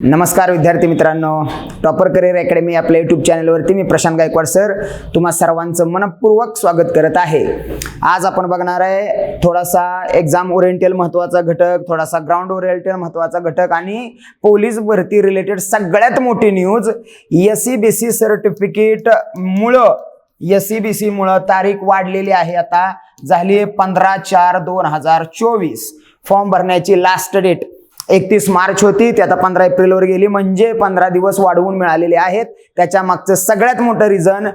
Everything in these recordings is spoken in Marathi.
नमस्कार विद्यार्थी मित्रांनो. टॉपर करिअर अकॅडमी आपल्या यूट्यूब चॅनलवरती मी प्रशांत गायकवाड सर तुम्हा सर्वांचं मनपूर्वक स्वागत करत आहे. आज आपण बघणार आहे थोडासा एक्झाम ओरिएंटल महत्त्वाचा घटक थोडासा ग्राउंड ओरिएंटल महत्त्वाचा घटक आणि पोलीस भरती रिलेटेड सगळ्यात मोठी news S C B C certificate मुळं. एस सी बी सी मुळं तारीख वाढलेली आहे आता. झाली आहे पंधरा चार दोन हजार चोवीस. फॉर्म भरण्याची लास्ट डेट एकतीस मार्च होती ती आता पंधरा एप्रिलवर गेली. म्हणजे पंधरा दिवस वाढवून मिळालेले आहेत. त्याच्या मागचं सगळ्यात मोठं reason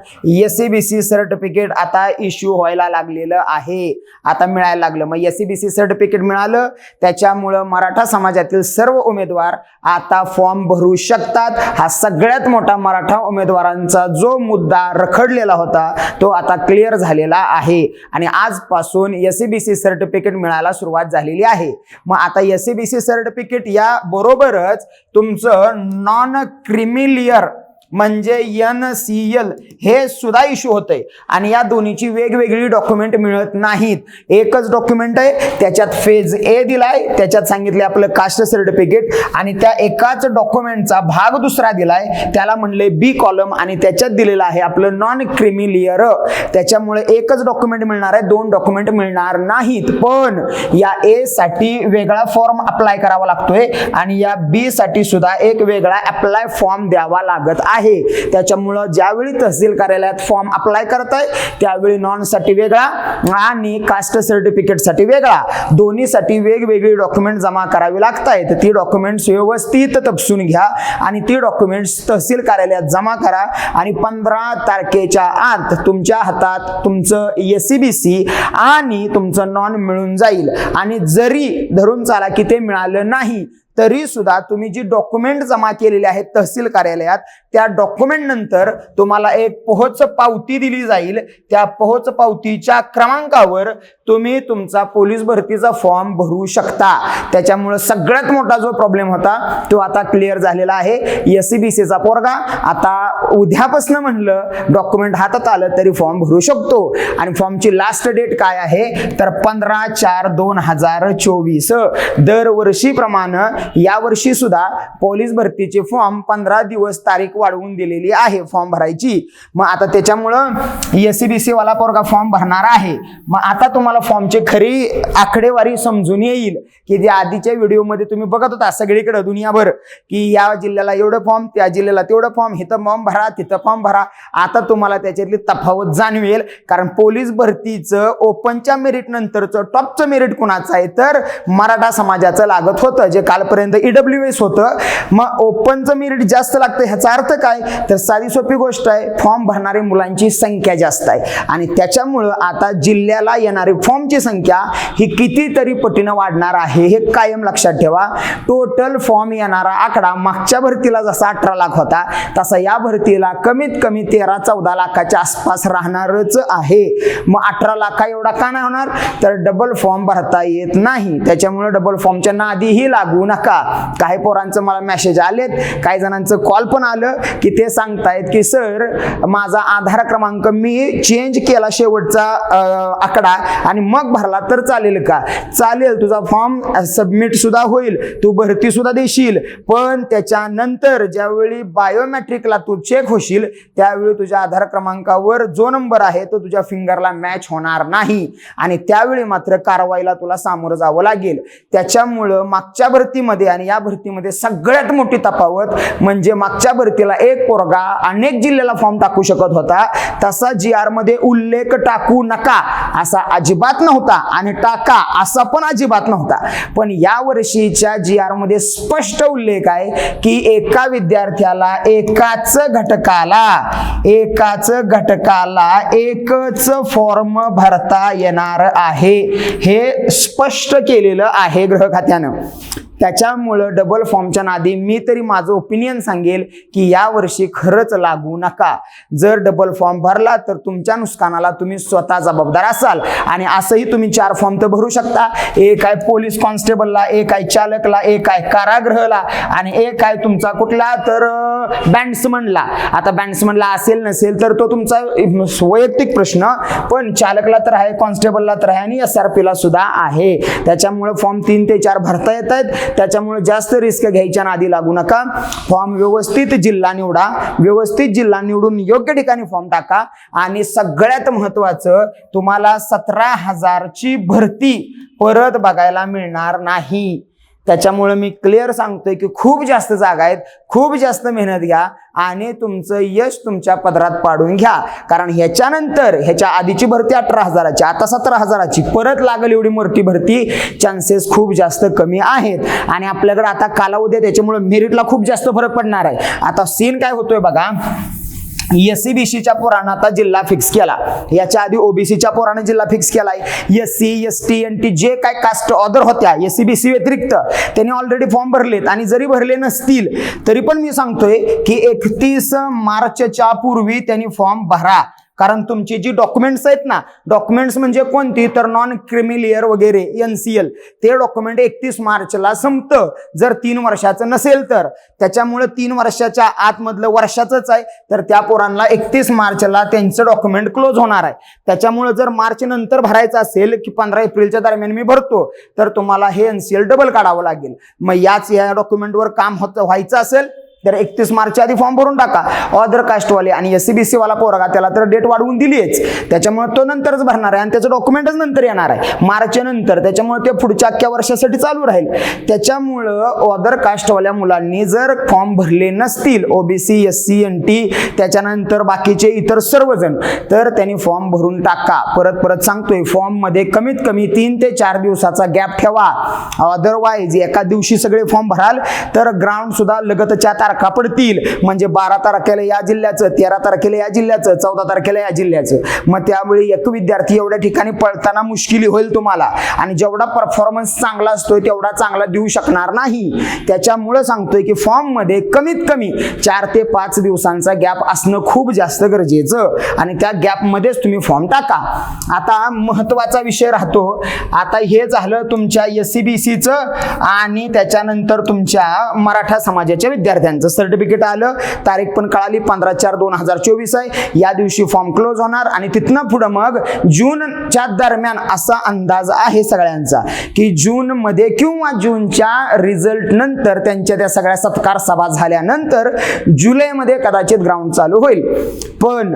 S C B C certificate आता इश्यू व्हायला लागलेलं आहे. आता मिळायला लागलं. मग S C B C certificate मिळालं. त्याच्यामुळं मराठा समाजातील सर्व उमेदवार आता फॉर्म भरू शकतात. हा सगळ्यात मोठा मराठा उमेदवारांचा जो मुद्दा रखडलेला होता तो आता क्लिअर झालेला आहे. आणि आजपासून S C B C certificate मिळायला सुरुवात झालेली आहे. मग आता S C B C certificate या बरोबरच तुमचं नॉन क्रिमिलियर म्हणजे एन सी एल हे सुद्धा इश्यू होतंय. आणि या दोन्हीची वेगवेगळी डॉक्युमेंट मिळत नाहीत. एकच डॉक्युमेंट आहे त्याच्यात फेज ए दिलाय त्याच्यात सांगितले आपलं कास्ट सर्टिफिकेट आणि त्या एकाच डॉक्युमेंटचा भाग दुसरा दिलाय त्याला म्हणले बी कॉलम आणि त्याच्यात दिलेलं आहे आपलं नॉन क्रिमिलियर त्याच्यामुळे एकच डॉक्युमेंट मिळणार आहे दोन डॉक्युमेंट मिळणार नाहीत. पण या ए साठी वेगळा फॉर्म अप्लाय करावा लागतोय आणि या बी साठी सुद्धा एक वेगळा अप्लाय फॉर्म द्यावा लागत आहे. आहे. त्याच्यामुळं ज्यावेळी तहसील कार्यालयात फॉर्म अप्लाय करत आहे त्यावेळी नॉनसाठी वेगळा आणि कास्ट सर्टिफिकेटसाठी वेगळा. दोन्हीसाठी वेगवेगळी डॉक्युमेंट जमा करावी लागत आहेत ती डॉक्युमेंट्स व्यवस्थित तपसून घ्या आणि ती डॉक्युमेंट्स तहसील कार्यालयात जमा करा. आणि पंधरा तारखेच्या आत तुमच्या हातात तुमचं एस सी बी सी आणि तुमचं नॉन मिळून जाईल. आणि जरी धरून चाला की ते मिळालं नाही तरी सुद्धा तुम्ही जी डॉक्युमेंट जमा केलेली आहेत तहसील कार्यालयात त्या डॉक्युमेंट नंतर तुम्हाला एक पोहोच पावती दिली जाईल. त्या पोहोच पावतीच्या क्रमांकावर तुम्ही तुमचा पोलीस भरतीचा फॉर्म भरू शकता. त्याच्यामुळे सगळ्यात मोठा जो प्रॉब्लेम होता तो आता क्लिअर झालेला आहे. एस सी बी सीचा पोरगा आता उद्यापासनं म्हणलं डॉक्युमेंट हातात आलं तरी फॉर्म भरू शकतो. आणि फॉर्मची लास्ट डेट काय आहे? तर पंधरा चार दोन हजार चोवीस. दरवर्षीप्रमाणे यावर्षी सुद्धा पोलीस भरतीचे फॉर्म पंधरा दिवस तारीख वाढवून दिलेली आहे फॉर्म भरायची. मग आता त्याच्यामुळं एस सी बी सी वाला पोरगा फॉर्म भरणार आहे. मग आता तुम्हाला फॉर्मची खरी आकडेवारी समजून येईल की जे आधीच्या व्हिडिओमध्ये तुम्ही बघत होता सगळीकडे दुनियाभर की या जिल्ह्याला एवढं फॉर्म त्या जिल्ह्याला तेवढं फॉर्म इथं फॉर्म भरा तिथं फॉर्म भरा. आता तुम्हाला त्याच्यातली तफावत जाणवेल. कारण पोलीस भरतीचं ओपनच्या मेरिट नंतरचं टॉपचं मेरिट कुणाचं आहे? तर मराठा समाजाचं लागत होतं जे काल कालपर्यंत ईडब्ल्यू एस होतं. मग ओपनचं मेरिट जास्त लागतं ह्याचा अर्थ काय? तर साधी सोपी गोष्ट आहे फॉर्म भरणारी मुलांची संख्या जास्त आहे. आणि त्याच्यामुळं आता जिल्ह्याला येणारी फॉर्मची संख्या ही कितीतरी पटीनं वाढणार आहे हे कायम लक्षात ठेवा. टोटल फॉर्म येणारा आकडा मागच्या भरतीला जसा अठरा लाख होता तसा या भरतीला कमीत कमी तेरा चौदा लाखाच्या आसपास राहणारच आहे. मग अठरा लाखा एवढा का नाही होणार? तर डबल फॉर्म भरता येत नाही. त्याच्यामुळे डबल फॉर्मच्या नादीही लागू नका. काही पोरांचं मला मेसेज आलेत काही जणांचं कॉल पण आलं की ते सांगतायत की सर माझा आधार क्रमांक मी चेंज केला शेवटचा आकडा आणि मग भरला तर चालेल का? चालेल तुझा फॉर्म सबमिट सुद्धा होईल तू भरती सुद्धा देशील पण त्याच्यानंतर ज्यावेळी बायोमॅट्रिकला तू चेक होशील त्यावेळी तुझ्या आधार क्रमांकावर जो नंबर आहे तो तुझ्या फिंगरला मॅच होणार नाही आणि त्यावेळी मात्र कारवाईला तुला सामोरं जावं लागेल. त्याच्यामुळं मागच्या भरतीमध्ये आणि या भरतीमध्ये सगळ्यात मोठी तफावत म्हणजे मागच्या भरतीला एक पोरगा अनेक जिल्ह्याला फॉर्म टाकू शकत होता. तसा जी आरमध्ये उल्लेख टाकू नका असा अजिबात नव्हता आणि टाका असा पण अजिबात नव्हता. पण या वर्षीच्या जी आरमध्ये स्पष्ट उल्लेख आहे की एका विद्यार्थ्याला एकाच घटकाला एकाच घटकाला एकच फॉर्म भरता येणार आहे. हे स्पष्ट केलेलं आहे गृह खात्यानं त्याच्यामुळं डबल फॉर्मच्या नादी मी तरी माझं ओपिनियन सांगेल की या वर्षी खरंच लागू नका. जर डबल फॉर्म भरला तर तुमच्या नुकसानाला तुम्ही स्वतः जबाबदार असाल. आणि असंही तुम्ही चार फॉर्म तर भरू शकता. एक आहे पोलीस कॉन्स्टेबलला एक आहे चालकला एक आहे कारागृहला आणि एक आहे तुमचा कुठला तर बँड्समनला आता बँड्समनला असेल नसेल तर तो तुमचा वैयक्तिक प्रश्न. पण चालकला तर आहे कॉन्स्टेबलला तर आहे आणि एस आर पीला सुद्धा आहे. त्याच्यामुळे फॉर्म तीन ते चार भरता येत आहेत. त्याच्यामुळे जास्त रिस्क घ्यायच्या नादी लागू नका. फॉर्म व्यवस्थित जिल्हा निवडा. व्यवस्थित जिल्हा निवडून योग्य ठिकाणी फॉर्म टाका. आणि सगळ्यात महत्वाचं तुम्हाला सतरा हजारची भरती परत बघायला मिळणार नाही. त्याच्यामुळे मी क्लिअर सांगतोय की खूप जास्त जागा आहेत खूप जास्त मेहनत घ्या आणि तुमचं यश तुमच्या पदरात पाडून घ्या. कारण ह्याच्यानंतर ह्याच्या आधीची भरती अठरा हजाराची आता सतरा हजाराची. परत लागेल एवढी मोठी भरती चान्सेस खूप जास्त कमी आहेत. आणि आपल्याकडे आता कालावधी आहे त्याच्यामुळे मेरिटला खूप जास्त फरक पडणार आहे. आता सीन काय होतोय बघा. एस सी बी सीच्या पोरानं आता जिल्हा फिक्स केला. याच्या आधी ओबीसीच्या पोरानं जिल्हा फिक्स केलाय. SC S T N T जे काय कास्ट ऑदर होत्या एस सी बी सी व्यतिरिक्त. त्यांनी ऑलरेडी फॉर्म भरलेत. आणि जरी भरले नसतील तरी पण मी सांगतोय की एकतीस मार्चच्या पूर्वी त्यांनी फॉर्म भरा. कारण तुमची जी डॉक्युमेंट्स आहेत ना डॉक्युमेंट्स म्हणजे कोणती? तर नॉन क्रिमिलियर वगैरे एन सी एल ते डॉक्युमेंट एकतीस मार्चला संपतं. जर तीन वर्षाचं नसेल तर. त्याच्यामुळे तीन वर्षाच्या आतमधलं वर्षाचंच आहे. तर त्या पोरांना एकतीस मार्चला त्यांचं डॉक्युमेंट क्लोज होणार आहे. त्याच्यामुळे जर मार्च नंतर भरायचं असेल की पंधरा एप्रिलच्या दरम्यान मी भरतो तर तुम्हाला हे एन सी एल डबल काढावं लागेल. मग याच या डॉक्युमेंटवर काम होत व्हायचं असेल तर एकतीस मार्चच्या आधी फॉर्म भरून टाका. ऑदर कास्टवाले आणि एस सी बी सी वाला पोरगा त्याला तर डेट वाढवून दिलीच त्याच्यामुळे तो नंतरच भरणार आहे आणि त्याचं डॉक्युमेंटच नंतर येणार आहे. मार्चच्या नंतर. त्याच्यामुळे ते पुढच्या अख्ख्या वर्षासाठी चालू राहील. त्याच्यामुळं ऑदर कास्टवाल्या मुलांनी जर फॉर्म भरले नसतील OBC S C N T त्याच्यानंतर बाकीचे इतर सर्वजण तर त्यांनी फॉर्म भरून टाका. परत परत सांगतोय फॉर्ममध्ये कमीत कमी तीन ते चार दिवसाचा गॅप ठेवा. अदरवाईज एका दिवशी सगळे फॉर्म भराल तर ग्राउंड सुद्धा लगतच्या तारखा पडतील म्हणजे बारा तारखेला या जिल्ह्याचं तेरा तारखेला या जिल्ह्याचं चौदा तारखेला या जिल्ह्याचं. मग त्यावेळी एक विद्यार्थी एवढ्या ठिकाणी पळताना मुश्किली होईल तुम्हाला. आणि जेवढा परफॉर्मन्स चांगला असतोय तेवढा चांगला देऊ शकणार नाही. त्याच्यामुळं सांगतोय की फॉर्ममध्ये कमीत कमी चार ते पाच दिवसांचा गॅप असणं खूप जास्त गरजेचं. आणि त्या गॅपमध्येच तुम्ही फॉर्म टाका. आता महत्त्वाचा विषय राहतो. आता हे झालं तुमच्या एस सी बी सीचं आणि त्याच्यानंतर तुमच्या मराठा समाजाच्या विद्यार्थ्यांचं. सर्टिफिकेट आलं तारीख पण कळाली पंधरा चार दोन हजार चोवीस आहे. या दिवशी फॉर्म क्लोज होणार आणि तिथनं पुढं मग जूनच्या दरम्यान असा अंदाज आहे सगळ्यांचा की जून मध्ये किंवा जूनच्या रिझल्ट नंतर त्यांच्या त्या सगळ्या सत्कार सभा झाल्यानंतर जुलैमध्ये कदाचित ग्राउंड चालू होईल. पण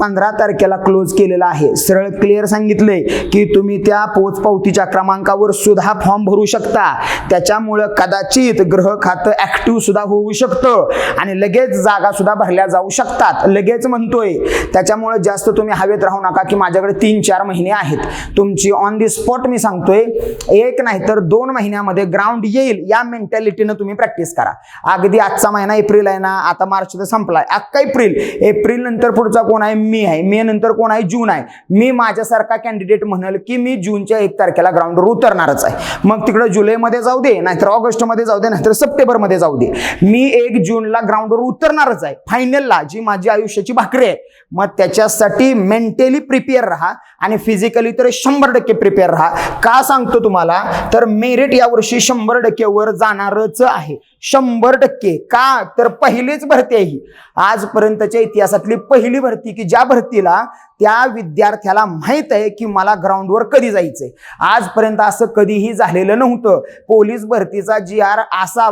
पंधरा तारखेला क्लोज केलेला आहे. सरळ क्लिअर सांगितलंय की तुम्ही त्या पोचपावतीच्या क्रमांकावर सुद्धा फॉर्म भरू शकता. त्याच्यामुळं कदाचित ग्रह खातं ऍक्टिव्ह सुद्धा होऊ शकतं. आणि लगेच जागा सुद्धा भरल्या जाऊ शकतात. लगेच म्हणतोय. त्याच्यामुळे जास्त तुम्ही हवेत राहू नका की माझ्याकडे तीन चार महिने आहेत. तुमची ऑन दी स्पॉट मी सांगतोय एक नाही तर दोन महिन्यामध्ये ग्राउंड येईल. या मेंटॅलिटीनं तुम्ही प्रॅक्टिस करा. अगदी आजचा महिना एप्रिल आहे ना आता मार्च तर संपलाय. अख्खा एप्रिल. एप्रिल नंतर पुढचा कोण आहे? मी आहे. मे नंतर कोण आहे? जून आहे. मी माझ्यासारखा कॅन्डिडेट म्हणेल की मी जूनच्या एक तारखेला ग्राउंडवर उतरणारच आहे. मग तिकडे जुलैमध्ये जाऊ दे नाहीतर ऑगस्टमध्ये जाऊ दे नाहीतर सप्टेंबरमध्ये जाऊ दे. मी एक जूनला ग्राउंडवर उतरणारच आहे. फायनलला जी माझी आयुष्याची भाकरी आहे. मग त्याच्यासाठी मेंटली प्रिपेअर राहा आणि फिजिकली तर शंभर टक्के प्रिपेअर राहा. का सांगतो तुम्हाला? तर मेरिट यावर्षी शंभर टक्केवर जाणारच आहे. शंभर टक्के. का? तर पहिलीच भरती आहे ही. आजपर्यंतच्या इतिहासातली पहिली भरती की ज्या भरतीला त्या विद्यार्थ्याला माहीत आहे की मला ग्राउंडवर कधी जायचंय. आजपर्यंत असं कधीही झालेलं नव्हतं. पोलीस भरतीचा जी आर असा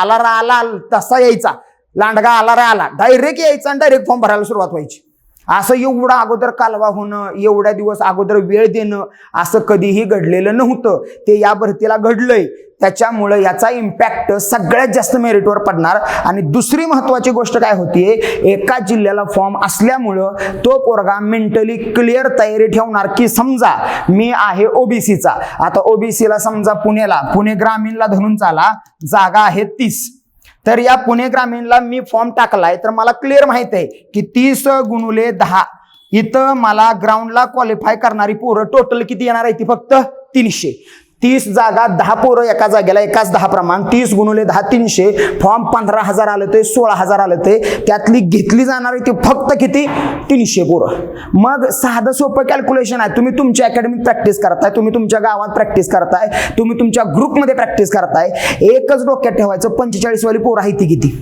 आला रा आला तसा यायचा. लांडगा आला रा आला. डायरेक्ट यायचा आणि डायरेक्ट फॉर्म भरायला सुरुवात व्हायची. असं एवढा अगोदर कालवा होणं एवढ्या दिवस अगोदर वेळ देणं असं कधीही घडलेलं नव्हतं. ते या भरतीला घडलंय. त्याच्यामुळं याचा इम्पॅक्ट सगळ्यात जास्त मेरिटवर पडणार. आणि दुसरी महत्वाची गोष्ट काय होतीये एका जिल्ह्याला फॉर्म असल्यामुळं तो पोरगा मेंटली क्लिअर तयारी ठेवणार की समजा मी आहे ओबीसीचा आता ओबीसीला समजा पुण्याला पुणे ग्रामीणला धरून चाला जागा आहे तीस. तर या पुणे ग्रामीणला मी फॉर्म टाकलाय तर मला क्लिअर माहीत आहे की तीस गुणुले दहा इथं मला ग्राउंडला क्वालिफाय करणारी पोरं टोटल किती येणार आहे ती फक्त तीनशे. तीस जागा दहा पोरं एका जागेला एकाच दहा प्रमाण. तीस गुणुले दहा तीनशे. फॉर्म पंधरा हजार आलं ते सोळा हजार आलं ते. त्यातली घेतली जाणारी ती फक्त किती? तीनशे पोरं. मग साधं सोपं कॅल्क्युलेशन आहे. तुम्ही तुमच्या अकॅडमीत प्रॅक्टिस करताय तुम्ही तुमच्या गावात प्रॅक्टिस करताय तुम्ही तुमच्या ग्रुपमध्ये प्रॅक्टिस करताय. एकच डोक्यात ठेवायचं पंचेचाळीसवाली पोरं आहे ती किती?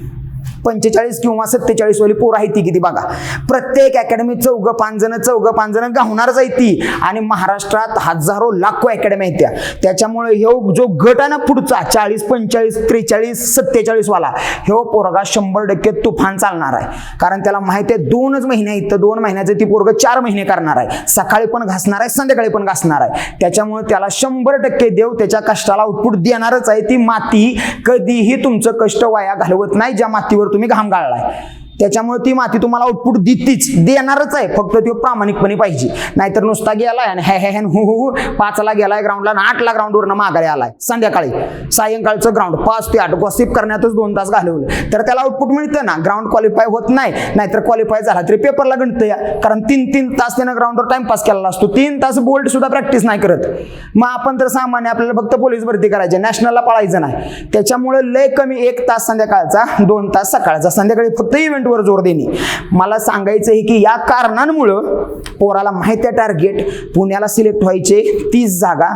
पंचेचाळीस किंवा सत्तेचाळीस वाली पोरं आहे ती किती बघा. प्रत्येक अकॅडमी चौघं पाच जण चौघं पाच जण गावणारच आहे ती. आणि महाराष्ट्रात हजारो लाखो अकॅडमी आहेत त्या. त्याच्यामुळे ह्यो जो गट आहे ना पुढचा चाळीस पंचेचाळीस त्रेचाळीस सत्तेचाळीस वाला ह्यो पोरगा शंभर टक्के तुफान चालणार आहे. कारण त्याला माहिती आहे दोनच महिने इथं दोन महिन्याचे ती पोरग चार महिने करणार आहे. सकाळी पण घासणार आहे संध्याकाळी पण घासणार आहे. त्याच्यामुळे त्याला शंभर टक्के देव त्याच्या कष्टाला आउटपुट देणारच आहे ती माती. कधीही तुमचं कष्ट वाया घालवत नाही ज्या मातीवर तुम्ही घाम गाळलाय. त्याच्यामुळे ती माती तुम्हाला आउटपुट देतीच. देणारच आहे. फक्त तो प्रामाणिकपणे पाहिजे. नाहीतर नुसता गेलाय आणि हॅ हॅ हु हु हु पाचला गेलाय ग्राउंडला आणि आठला ग्राउंडवरनं माघारी आलाय. संध्याकाळी. सायंकाळचं ग्राउंड पाच ते आठ. गॉसिप करण्यातच दोन तास घालवलं. तर त्याला आउटपुट मिळतं ना. ग्राउंड क्वालिफाय होत नाही. नाहीतर क्वालिफाय झाला तरी पेपरला गणतं या. कारण तीन तीन तास त्यानं ग्राउंडवर टाइमपास केलेला असतो. तीन तास बोल्ट सुद्धा प्रॅक्टिस नाही करत. मग आपण तर सामान्य आपल्याला फक्त पोलीस भरती करायची नॅशनलला पळायचं नाही. त्याच्यामुळे लय कमी एक तास संध्याकाळचा दोन तास सकाळचा. संध्याकाळी फक्त टार्गेटवर जोर देणे. मला सांगायचं आहे की या कारणांमुळं पोराला माहिती आहे टार्गेट पुण्याला सिलेक्ट व्हायचे तीस जागा.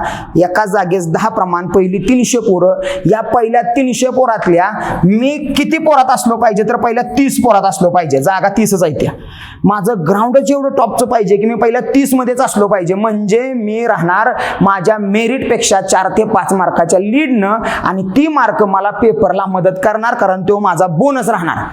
एका जागेस दहा प्रमाण पहिली तीनशे पोरं. या पहिल्या तीनशे पोरातल्या मी किती पोरात असलो पाहिजे तर पहिल्या तीस पोरात असलो पाहिजे. जागा तीसच आहे त्या. माझं ग्राउंडच एवढं टॉपचं पाहिजे की मी पहिल्या तीस मध्येच असलो पाहिजे. म्हणजे मी राहणार माझ्या मेरिटपेक्षा चार ते पाच मार्काच्या लीडनं आणि ती मार्क मला पेपरला मदत करणार कारण तो माझा बोनस राहणार.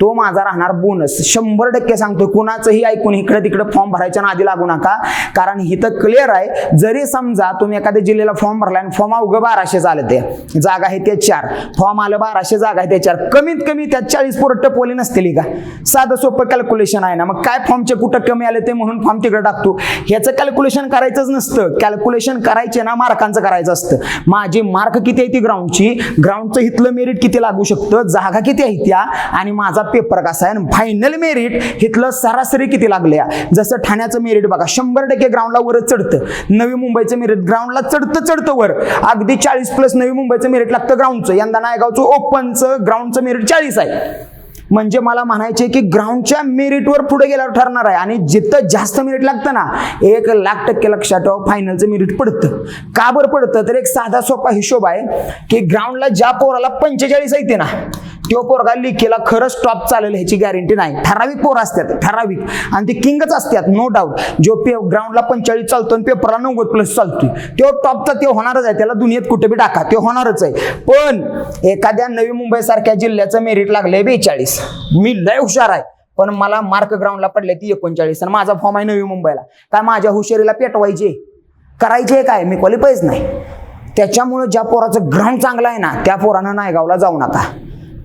तो माझा राहणार बोनस शंभर टक्के सांगतो कुणाचंही ऐकून इकडे तिकडे फॉर्म भरायच्या आधी लागू नका. कारण इथं क्लिअर आहे जरी समजा तुम्ही एखाद्या जिल्ह्याला फॉर्म भरला आणि फॉर्म अवघं बाराशे झालं ते जागा आहे ते चार. फॉर्म आलं बाराशे जागा आहे ते चार. कमीत कमी त्यात चाळीस पोरं टपवली नसतील का? साधं सोपं कॅल्क्युलेशन आहे ना. मग काय फॉर्मचे कुठं कमी आले ते म्हणून फॉर्म तिकडे टाकतो. ह्याचं कॅल्क्युलेशन करायचंच नसतं. कॅल्क्युलेशन करायचे ना मार्कांचं करायचं असतं. माझी मार्क किती आहे ती ग्राउंडची ग्राउंडचं इथलं मेरिट किती लागू शकतं? जागा किती आहे त्या? आणि माझा पेपर कसा आहे आणि फायनल मेरिट इथलं सरासरी किती लागल्या? जसं ठाण्याचं मेरिट बघा शंभर टक्के ग्राउंडला वरच चढतं. नवी मुंबईचं मेरिट ग्राउंडला चढतं चढतं वर. अगदी चाळीस प्लस नवी मुंबईचं मेरिट लागतं ग्राउंडचं यंदा नायगावचं ओपनचं ग्राउंडचं मेरिट चाळीस आहे. म्हणजे मला म्हणायचे की ग्राउंडच्या मेरिटवर पुढे गेल्यावर ठरणार आहे. आणि जिथं जास्त मेरिट लागतं ना एक लाख टक्के लक्षात ठेवा फायनलचं मेरिट पडतं. का बरं पडतं? तर एक साधा सोपा हिशोब आहे की ग्राउंडला ज्या पोराला पंचेचाळीस येते ना तो पोरगा लिकेला खरंच टॉप चालेल ह्याची गॅरंटी नाही. ठराविक पोर असतात ठराविक. आणि ते किंगच असतात नो डाऊट जो पे ग्राउंडला पंचेचाळीस चालतो आणि पेपरला नव्वद प्लस चालतोय. तो टॉपचा ते होणारच आहे. त्याला दुनियेत कुठे बी टाका ते होणारच आहे. पण एखाद्या नवी मुंबई सारख्या जिल्ह्याचं मेरिट लागलंय बेचाळीस. मी लय हुशार आहे. पण मला मार्क ग्राउंडला पडले ती एकोणचाळीस. आणि माझा फॉर्म आहे नवी मुंबईला. काय माझ्या हुशारीला पेटवायचे? करायचे काय? मी क्वालिफायच नाही. त्याच्यामुळे ज्या पोराचं ग्राउंड चांगलं आहे ना त्या पोरानं नायगावला जाऊ नका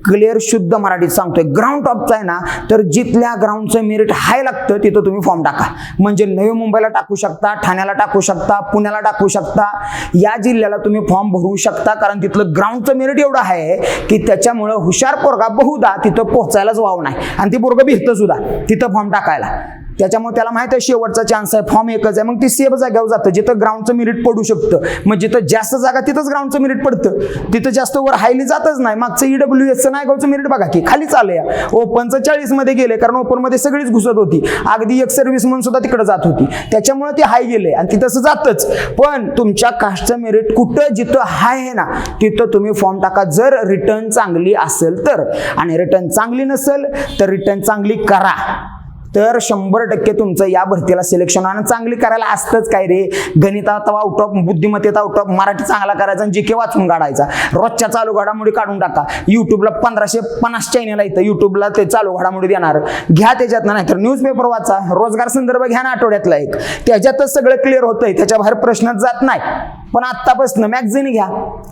क्लिअर शुद्ध मराठीत सांगतोय. ग्राउंड टॉपचा आहे ना तर जिथल्या ग्राउंडचं मेरिट हाय लागतं तिथं तुम्ही फॉर्म टाका. म्हणजे नवी मुंबईला टाकू शकता ठाण्याला टाकू शकता पुण्याला टाकू शकता या जिल्ह्याला तुम्ही फॉर्म भरू शकता. कारण तिथलं ग्राउंडचं मेरिट एवढं आहे की त्याच्यामुळं हुशार पोरगा बहुधा तिथं पोहोचायलाच वाव नाही. आणि ती पोरगं भिजतं सुद्धा तिथं फॉर्म टाकायला. त्याच्यामुळे त्याला माहीत आहे शेवटचा चान्स आहे. फॉर्म एकच आहे. मग ती सेफ जागेवर जातं. जिथं ग्राउंडचं मेरिट पडू शकतं. मग जिथं जास्त जागा तिथंच ग्राउंडचं मेरिट पडतं. तिथं जास्त वर हायली जातच नाही. मागचं ईडब्ल्यू एसचं नायगावचं मेरिट बघा की खाली चाललंय. ओपनचं चाळीसमध्ये गेले कारण ओपनमध्ये सगळीच घुसत होती. अगदी एक सर्व्हिस म्हणून सुद्धा तिकडे जात होती. त्याच्यामुळे ते हाय गेले आणि ती तसं जातच. पण तुमच्या कास्टचं मेरिट कुठं जिथं हाय आहे ना तिथं तुम्ही फॉर्म टाका. जर रिटर्न चांगली असेल तर. आणि रिटर्न चांगली नसेल तर रिटर्न चांगली करा. तर शंभर टक्के तुमचं या भरतीला सिलेक्शन आणि चांगली करायला असतंच काय रे? गणितात आउट ऑफ बुद्धिमत्तेत आउट ऑफ मराठी चांगला करायचा आणि जीके वाचून काढायचा. रोजच्या चालू घडामोडी काढून टाका. युट्यूबला पंधराशे पन्नास चॅनल आहे युट्यूबला ते चालू घडामोडी देणार. घ्या त्याच्यात नाही तर न्यूजपेपर वाचा. रोजगार संदर्भ घ्या ना आठवड्यातला एक. त्याच्यातच सगळं क्लिअर होतंय. त्याच्या बाहेर प्रश्नच जात नाही. पण आत्तापासून मॅगझिन घ्या.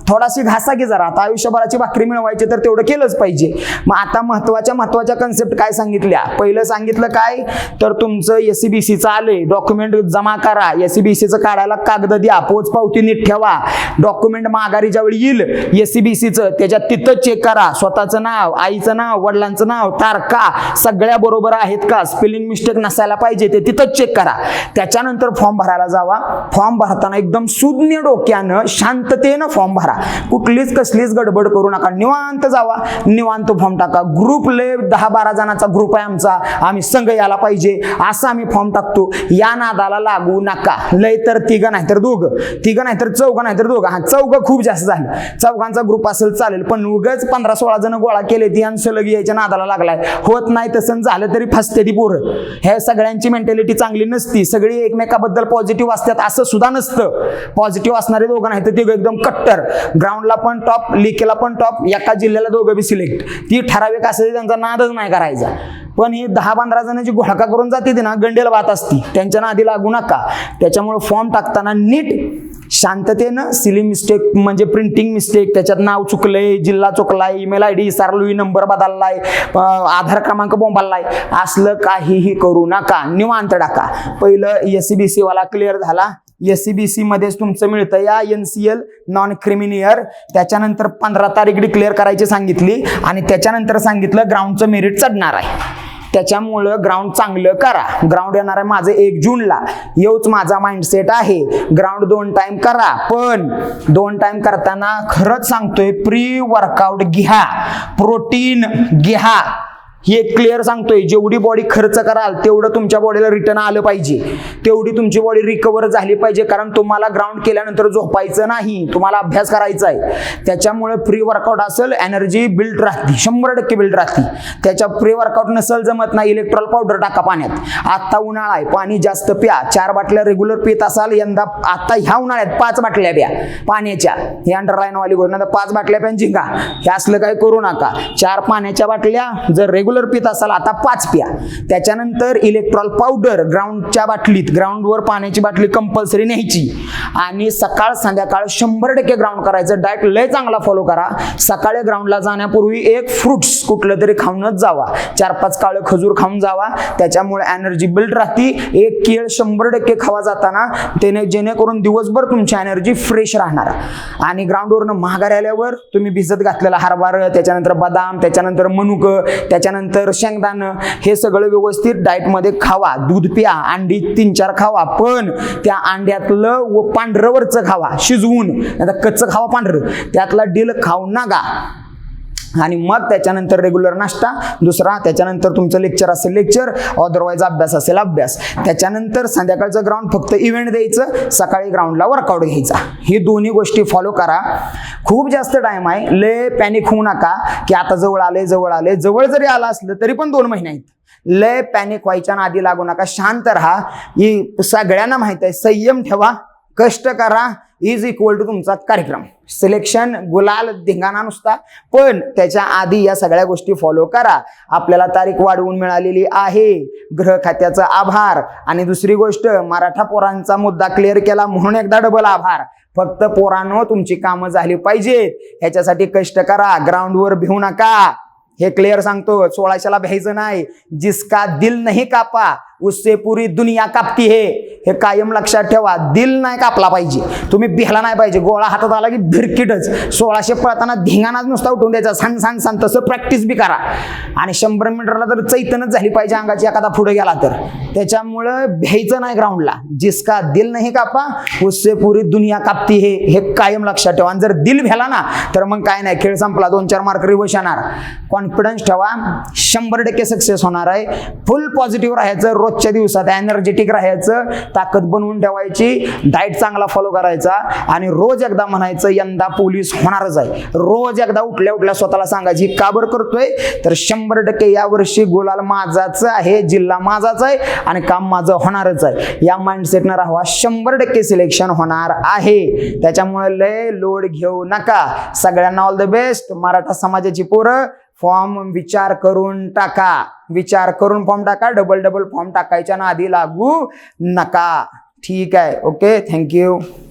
थोडाशी घासा की जरा. आता आयुष्यभराची भाकरी मिळवायची तर तेवढं केलंच पाहिजे. मग आता महत्त्वाच्या महत्त्वाच्या कन्सेप्ट काय सांगितल्या? पहिलं सांगितलं काय? तर तुमचं एससीबीसीचं आले डॉक्युमेंट जमा करा. एससीबीसीचं काढायला कागद द्या. पोच पावती नीट ठेवा. डॉक्युमेंट माघारी ज्यावेळी येईल सीचं त्याच्यात तिथं चेक करा. स्वतःचं नाव आईचं नाव वडिलांचं नाव तारखा सगळ्या बरोबर आहेत का? स्पेलिंग मिस्टेक नसायला पाहिजे ते तिथंच चेक करा. त्याच्यानंतर फॉर्म भरायला जावा. फॉर्म भरताना एकदम सुज्ञ डोक्यानं शांततेनं फॉर्म भरा. कुठलीच कसलीच गडबड करू नका. निवांत जावा. निवांत फॉर्म टाका. ग्रुप लय दहा बारा जणांचा ग्रुप आहे आमचा. आम्ही संघ यायला पाहिजे. असा आम्ही फॉर्म टाकतो. या नादाला लागू नका. लय तर तिघं नाही तर दोघं. तिघं नाही तर चौघं नाही तर दोघं. हा चौघं खूप जास्त झालं. चौघांचा ग्रुप असेल चालेल. पण उगाच पंधरा सोळा जण गोळा केले ती आणि सलग यायच्या नादाला लागलाय. होत नाही तसं झालं तरी फसते ती पोरं. ह्या सगळ्यांची मेंटॅलिटी चांगली नसती. सगळी एकमेकाबद्दल पॉझिटिव्ह असतात असं सुद्धा नसतं. पॉझिटिव्ह असणारे दोघं नाही तर ते एकदम कट्टर. ग्राउंडला पण टॉप लिकेला पण टॉप एका जिल्ह्याला दोघं बी सिलेक्ट ती ठराविक असेल त्यांचा नादच नाही करायचा. पण ही दहा पंधरा जणांची घोळका करून जाते ती ना गंडेल वाहत असती. त्यांच्या नादी लागू नका. त्याच्यामुळे फॉर्म टाकताना नीट शांततेनं सिली मिस्टेक म्हणजे प्रिंटिंग मिस्टेक त्याच्यात नाव चुकलंय जिल्हा चुकलाय ईमेल आय डी सारलोई नंबर बदललाय आधार क्रमांक बोंबाललाय. असलं काहीही करू नका. निवांत टाका. पहिलं एस सी बी सीवाला क्लिअर झाला. एस सी बी सी मध्येच तुमचं मिळतं. या N C L non creamy layer त्याच्यानंतर पंधरा तारीख डिक्लेअर करायची सांगितली आणि त्याच्यानंतर सांगितलं ग्राउंडचं मेरिट चढणार आहे. त्याच्यामुळं ग्राउंड चांगलं करा. ग्राउंड येणार आहे माझं एक जूनला. येऊच माझा माइंडसेट आहे. ग्राउंड दोन टाइम करा. पण दोन टाइम करताना खरंच सांगतोय प्री वर्कआउट घ्या. प्रोटीन घ्या. ही एक क्लिअर सांगतोय जेवढी बॉडी खर्च कराल तेवढं तुमच्या बॉडीला रिटर्न आलं पाहिजे. तेवढी तुमची बॉडी रिकवर झाली पाहिजे कारण तुम्हाला ग्राउंड केल्यानंतर झोपायचं नाही तुम्हाला अभ्यास करायचा आहे त्याच्यामुळे प्री वर्कआउट असेल एनर्जी बिल्ड राहते शंभर टक्के बिल्ड राहते. त्याच्या प्री वर्कआउट नसेल जमत नाही इलेक्ट्रॉल पावडर टाका पाण्यात. आत्ता उन्हाळा आहे पाणी जास्त प्या. चार बाटल्या रेग्युलर पित असाल यंदा आत्ता ह्या उन्हाळ्यात पाच बाटल्या प्या. पाण्याच्या. हे अंडरलाईन वाली गोष्ट पाच बाटल्या प्या जिंका हे असलं काही करू नका. चार पाण्याच्या बाटल्या जर रेग्युलर पित असाल आता पाच प्या. त्याच्यानंतर इलेक्ट्रॉल पावडर ग्राउंडच्या बाटलीत ग्राउंडवर पाण्याची बाटली कंपल्सरी न्यायची. आणि सकाळ संध्याकाळ शंभर टक्के ग्राउंड करायचं. डाएट लय चांगला फॉलो करा. सकाळी ग्राउंडला जाण्यापूर्वी एक फ्रुट्स कुठलं तरी खाऊनच जावा. चार पाच काळे खजूर खाऊन जावा. त्याच्यामुळे एनर्जी बिल्ड राहती. एक केळ शंभर टक्के खावा जाताना त्याने जेणेकरून दिवसभर तुमची एनर्जी फ्रेश राहणार. आणि ग्राउंडवरनं महागारी आल्यावर तुम्ही भिजत घातलेला हरभर त्याच्यानंतर बदाम त्याच्यानंतर मनुक त्याच्यानंतर शेंगदाणं हे सगळं व्यवस्थित डाएटमध्ये खावा. दूध प्या अंडी तीन चार खावा. पण त्या अंड्यातलं व पांढरं वरचं खावा शिजवून. आता कच्चं खावा पांढरं. त्यातला डील खाऊ नका. आणि मग त्याच्यानंतर रेग्युलर नाश्ता दुसरा त्याच्यानंतर तुमचं लेक्चर असेल लेक्चर अदरवाईज अभ्यास असेल अभ्यास. त्याच्यानंतर संध्याकाळचं ग्राउंड फक्त इव्हेंट द्यायचं सकाळी ग्राउंडला वर्कआउट घ्यायचा. ही दोन्ही गोष्टी फॉलो करा. खूप जास्त टाइम आहे. लय पॅनिक होऊ नका की आता जवळ आले जवळ आले जवळ जरी आलं असलं तरी पण दोन महिने आहेत. लय पॅनिक व्हायच्या आधी लागू नका. शांत राहा. ही सगळ्यांना माहीत आहे संयम ठेवा. कष्ट करा. इज इक्वल टू तुमचा कार्यक्रम. सिलेक्शन गुलाल धिंगाणा नुसता. पण त्याच्या आधी या सगळ्या गोष्टी फॉलो करा. आपल्याला तारीख वाढवून मिळालेली आहे. ग्रह खात्याचा आभार. आणि दुसरी गोष्ट मराठा पोरांचा मुद्दा क्लिअर केला म्हणून एकदा डबल आभार. फक्त पोरांनो तुमची कामं झाली पाहिजेत. ह्याच्यासाठी कष्ट करा. ग्राउंडवर भिवू नका. हे क्लिअर सांगतो. सोळाशेला भ्यायचं नाही. जिसका दिल नाही कापा. उससे पुरी दुनिया कापती हे। हे कायम लक्षात ठेवा दिल नाही कापला पाहिजे. तुम्ही भिहला नाही पाहिजे गोळा हातात आला की भिरकिटच. सोळाशे पळताना धिंगाणाच नुसता उठून द्यायचा. सांग सांग सांग तसं प्रॅक्टिस बी करा. आणि शंभर मीटरला तर चैतनच झाली पाहिजे अंगाची एखादा पुढे गेला तर. त्याच्यामुळं भ्यायचं नाही ग्राउंडला जिसका दिल नाही कापा उससे पुरी दुनिया कापती हे. हे कायम लक्षात ठेवा. आणि जर दिल भ्याला ना तर मग काय नाही खेळ संपला दोन चार मार्क रिवर्स येणार. कॉन्फिडन्स ठेवा. शंभर टक्के सक्सेस होणार आहे. फुल पॉझिटिव्ह राहायचं. रोजच्या दिवसात एनर्जेटिक राहायचं ताकद बनवून ठेवायची डाएट चांगला फॉलो करायचा आणि रोज एकदा म्हणायचं यंदा पोलीस होणारच आहे. रोज एकदा उठल्या उठल्या स्वतःला सांगायची का बरं करतोय? तर शंभर टक्के यावर्षी गुलाल माझाच आहे जिल्हा माझाच आहे आणि काम माझं होणारच आहे. या माइंडसेटनं राहावा. शंभर टक्के सिलेक्शन होणार आहे. त्याच्यामुळे लय लोड घेऊ नका. सगळ्यांना ऑल द बेस्ट मराठा समाजाची पोरं फॉर्म विचार करून टाका. विचार करून फॉर्म टाका. डबल डबल फॉर्म टाकायच्या आधी लागू नका. ठीक आहे. ओके? Thank you.